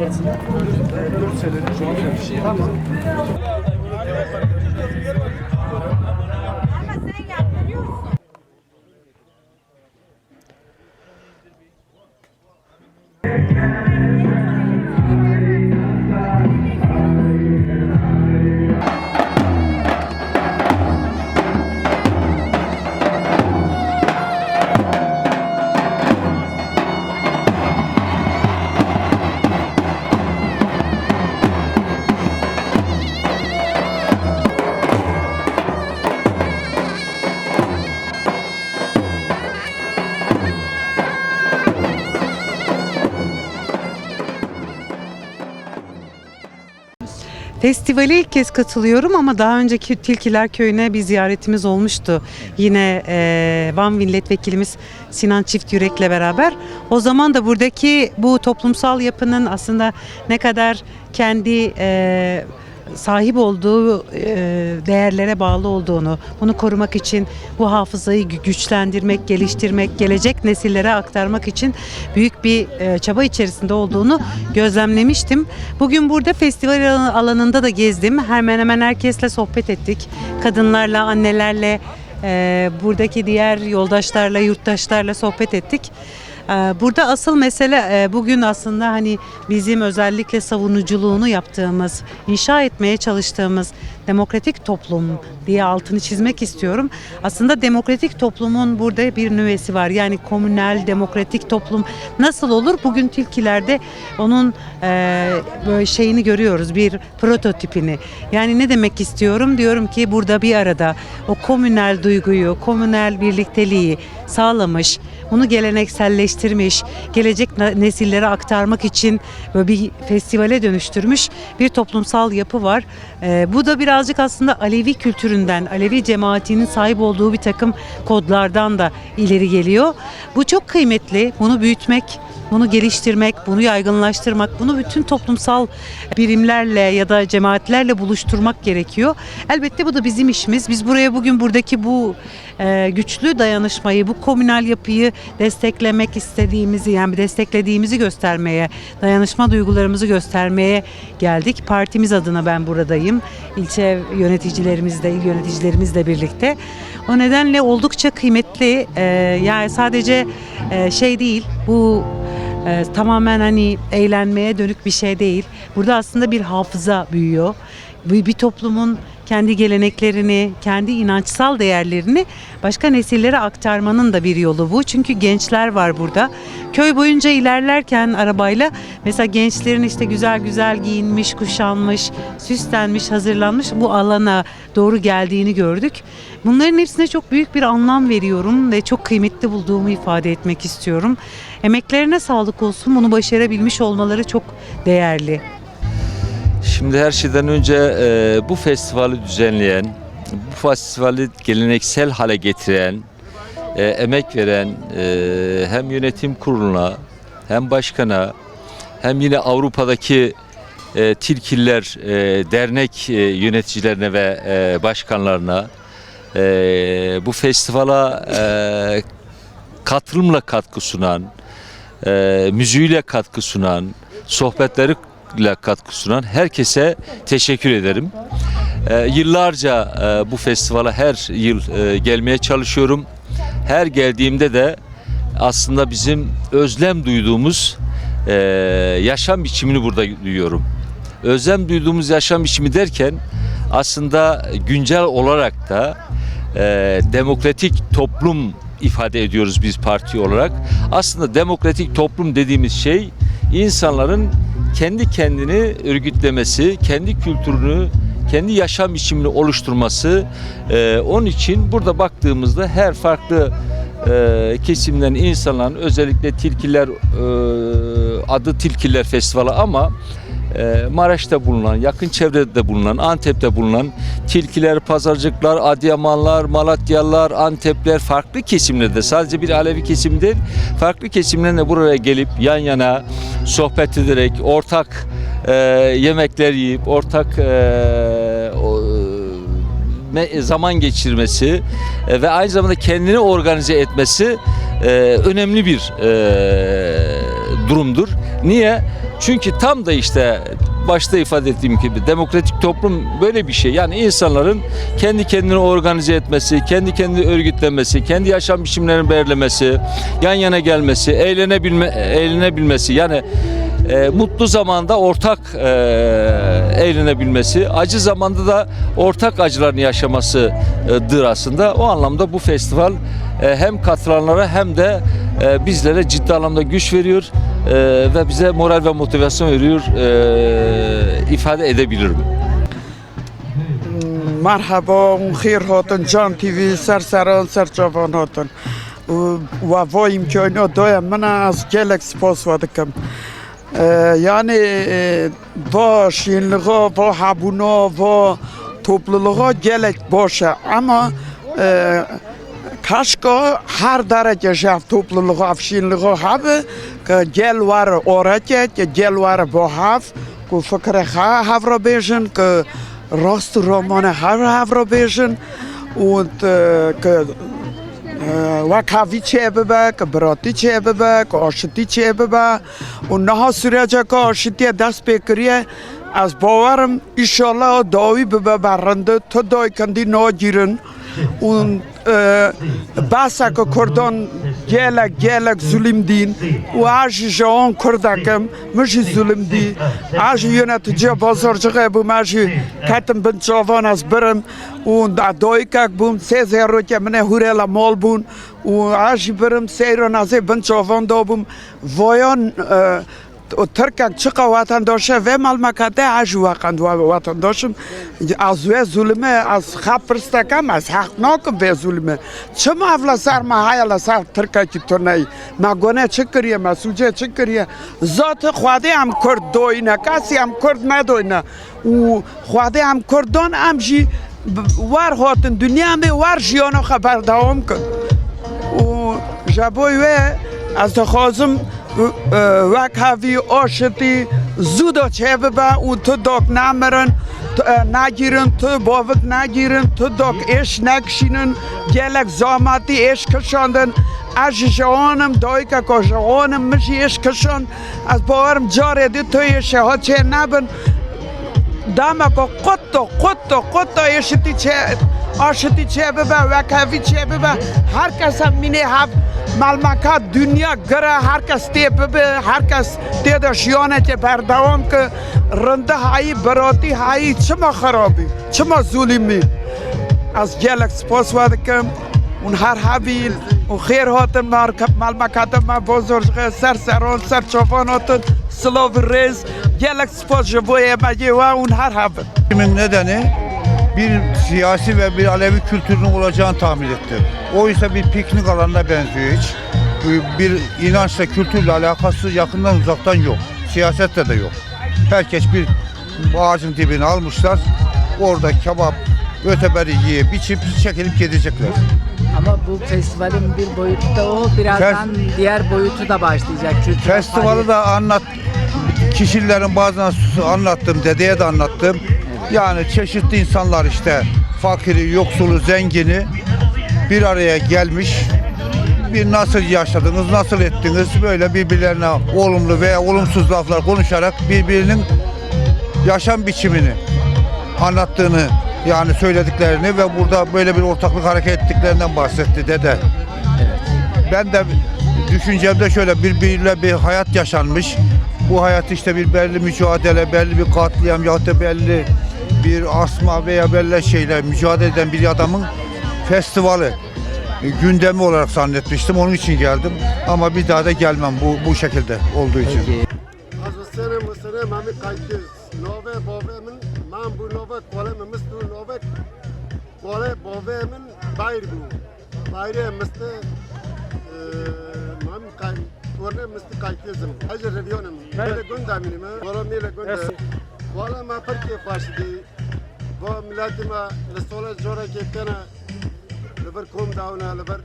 Evet. 4 senedir an Tamam. Festivale ilk kez katılıyorum ama daha önceki Tilkiler Köyü'ne bir ziyaretimiz olmuştu. Yine e, Van Milletvekilimiz Sinan Çift Yürek'le beraber. O zaman da buradaki bu toplumsal yapının aslında ne kadar kendi e, sahip olduğu e, değerlere bağlı olduğunu, bunu korumak için bu hafızayı gü- güçlendirmek, geliştirmek, gelecek nesillere aktarmak için büyük bir e, çaba içerisinde olduğunu gözlemlemiştim. Bugün burada festival alan- alanında da gezdim. Hemen hemen herkesle sohbet ettik. Kadınlarla, annelerle, e, buradaki diğer yoldaşlarla, yurttaşlarla sohbet ettik. Ee, Burada asıl mesele e, bugün aslında hani bizim özellikle savunuculuğunu yaptığımız, inşa etmeye çalıştığımız demokratik toplum diye altını çizmek istiyorum. Aslında demokratik toplumun burada bir nüvesi var. Yani komünel demokratik toplum nasıl olur? Bugün tilkilerde onun e, böyle şeyini görüyoruz, bir prototipini. Yani ne demek istiyorum? Diyorum ki burada bir arada o komünel duyguyu, komünel birlikteliği sağlamış, bunu gelenekselleştirmiş, gelecek ne- nesillere aktarmak için böyle bir festivale dönüştürmüş bir toplumsal yapı var. Ee, bu da birazcık aslında Alevi kültüründen, Alevi cemaatinin sahip olduğu bir takım kodlardan da ileri geliyor. Bu çok kıymetli. Bunu büyütmek, bunu geliştirmek, bunu yaygınlaştırmak, bunu bütün toplumsal birimlerle ya da cemaatlerle buluşturmak gerekiyor. Elbette bu da bizim işimiz. Biz buraya bugün buradaki bu e, güçlü dayanışmayı, bu komünal yapıyı desteklemek istediğimizi, yani desteklediğimizi göstermeye, dayanışma duygularımızı göstermeye geldik. Partimiz adına ben buradayım. İlçe yöneticilerimizle, il yöneticilerimizle birlikte. O nedenle oldukça kıymetli. E, yani sadece e, şey değil, bu ee, tamamen hani eğlenmeye dönük bir şey değil. Burada aslında bir hafıza büyüyor. Bir, bir toplumun kendi geleneklerini, kendi inançsal değerlerini başka nesillere aktarmanın da bir yolu bu. Çünkü gençler var burada. Köy boyunca ilerlerken arabayla mesela gençlerin işte güzel güzel giyinmiş, kuşanmış, süslenmiş, hazırlanmış bu alana doğru geldiğini gördük. Bunların hepsine çok büyük bir anlam veriyorum ve çok kıymetli bulduğumu ifade etmek istiyorum. Emeklerine sağlık olsun. Bunu başarabilmiş olmaları çok değerli. Şimdi her şeyden önce e, bu festivali düzenleyen, bu festivali geleneksel hale getiren, e, emek veren e, hem yönetim kuruluna hem başkana hem yine Avrupa'daki e, Tilkiller e, dernek e, yöneticilerine ve e, başkanlarına e, bu festivala e, katılımla katkı sunan, e, müziğiyle katkı sunan, sohbetleriyle katkı sunan herkese teşekkür ederim. E, yıllarca e, bu festivale her yıl e, gelmeye çalışıyorum. Her geldiğimde de aslında bizim özlem duyduğumuz e, yaşam biçimini burada duyuyorum. Özlem duyduğumuz yaşam biçimi derken aslında güncel olarak da e, demokratik toplum ifade ediyoruz biz parti olarak. Aslında demokratik toplum dediğimiz şey insanların kendi kendini örgütlemesi, kendi kültürünü, kendi yaşam biçimini oluşturması. E, onun için burada baktığımızda her farklı e, kesimden insanların özellikle Tilkiler e, adı Tilkiler Festivali ama Maraş'ta bulunan, yakın çevrede de bulunan, Antep'te bulunan tilkiler, pazarcıklar, Adıyamanlar, Malatyalılar, Antepler farklı kesimlerde sadece bir Alevi kesim değil, farklı kesimlerin de buraya gelip yan yana sohbet ederek ortak e, yemekler yiyip ortak e, o, zaman geçirmesi e, ve aynı zamanda kendini organize etmesi e, önemli bir e, durumdur. Niye? Çünkü tam da işte başta ifade ettiğim gibi demokratik toplum böyle bir şey. Yani insanların kendi kendini organize etmesi, kendi kendini örgütlemesi, kendi yaşam biçimlerini belirlemesi, yan yana gelmesi, eğlenebilme, eğlenebilmesi. Yani e, mutlu zamanda ortak e, eğlenebilmesi, acı zamanda da ortak acılarını yaşamasıdır aslında. O anlamda bu festival e, hem katılanlara hem de e, bizlere ciddi anlamda güç veriyor e, ve bize moral ve motivasyon veriyor e, ifade edebilirim. مرحبا خیر هاتن جان تیوی سر سران سر جوان هاتن و وایم که اینا دایم من از گلک سپاس وادکم yani va şinliğe, va habuna, va topluluğa gelek başa ama کاشکو هر داره که جهت توپل لغو هم که جلوار آورده که جلوار به هم که فکر خواه هم رو بیشن که راست رمان هر هم رو بیشن و که واقعی چه بب که برادری چه بب که آشتی چه بب و نه سریع که آشتی دست بکریه از باورم ایشالا دایی بب برند تا دایکندی نادیرن und äh, e, basako kordon gelak gelak zulüm din. U aji jon kordakam mışı zulüm di. Aji yönetici bozorcuğa bu maji katım bin çovan az birim. Und a doykak bum sezer roke mene hurela mol bun. U aji birim seyron az bin çovan dobum voyon äh, o Türkiye'nin çıka vatandaşı ve malmakade aşı vatandaşın az ve zulme az hapırstak ama az haknak ve zulme. Çım avla sarma hayala sar Türkiye ki turnayı. Magone çıkırıya, masuce çıkırıya. Zatı khwade am kurd doyna, kasi am kurd medoyna. U khwade am kurdon am jî war hotin dünyamê war jiyano xeberdewam kin û ji bo wê ez dixwazim vakavi është zudo qevëve u të dok namërën, në gjirën të bovët, në gjirën të dok ish në këshinën, gjelek zomati ish këshëndën, aš žonam dojka ko žonam mëshi ish këshën, as po arëm gjore dhe të ish e hoqe nabën, که قطو قطو قطو اشتی چه آشتی چه ببا وکاوی چه ببا هر کس هم مینه هف ملمکات دنیا گره. هر کس تی ببه هر کس تی داشیانه که بردوام که رنده هایی براتی هایی چما خرابی چما ظلمی از گلک سپاس وادکم هر حویل اون خیر هاتن مال مکاتم ما بزرگ سر سران سر چوبان هاتن سلاو رز گلک سپاس جوی مگه و اون هر حویل Kimin nedeni bir siyasi ve bir Alevi kültürünün olacağını tahmin ettim. Oysa bir piknik alanına benziyor hiç. Bir inançla, kültürle alakası yakından uzaktan yok. Siyasette de yok. Herkes bir ağacın dibine almışlar. Orada kebap, öteberi yiyip içip çekilip gidecekler. Ama bu festivalin bir boyutu da o. Birazdan diğer boyutu da başlayacak. Kültürel Festivali da anlat kişilerin bazılarına anlattım, dedeye de anlattım. Yani çeşitli insanlar işte fakiri, yoksulu, zengini bir araya gelmiş. Bir nasıl yaşadınız, nasıl ettiniz böyle birbirlerine olumlu veya olumsuz laflar konuşarak birbirinin yaşam biçimini anlattığını yani söylediklerini ve burada böyle bir ortaklık hareket ettiklerinden bahsetti dede. Ben de düşüncemde şöyle birbiriyle bir hayat yaşanmış. Bu hayat işte bir belli mücadele, belli bir katliam ya da belli bir asma veya belli şeyle mücadele eden bir adamın festivali gündemi olarak zannetmiştim. Onun için geldim. Ama bir daha da gelmem bu bu şekilde olduğu için. Peki. Az sene mesele mami kayıtız. Nove babemin mam bu nove kole memis tu nove kole babemin bayr bu. Bayre misli mam kay korne misli kayıtızım. Hacı reviyonum. Böyle göndaminim. Valla mele gönder. Valla ma perke faşidi. Va milatima lesola jora ke tena لبر کوم داونه لبر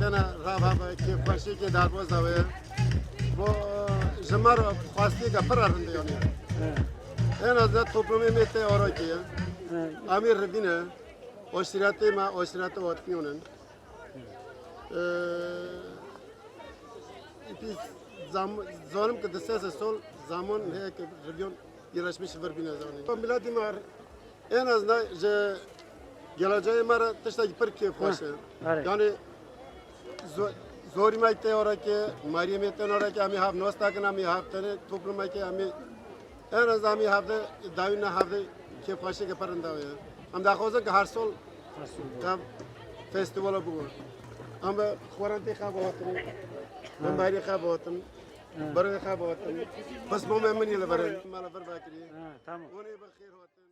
تنا راب هوا که فاشی که دارباز داوه bu jemar khwasti ka par arındı yani. en azından toplumu mete oraki. Amir revine o sirate ma sirate otmiyonen. İpis zam zanım ki dese sol zaman ne ki revyon yarışmış var bine zanı. Milleti mar en azından je geleceği mara tışta per keyif hoş. Yani zo- zori mai te ora ki Meryem eten ora ki ami hav nosta ki ami hav tane topluma ki ami en az ami hav de davin hav de keyif hoş ki parında ya. Am da khoza ki her sol Tam festivala bu. Ama خوارنتی خواب آتن من باری خواب آتن برای خواب آتن بس ما من یه لبرن مالا بر باکری Ha, tamam. اونی بخیر آتن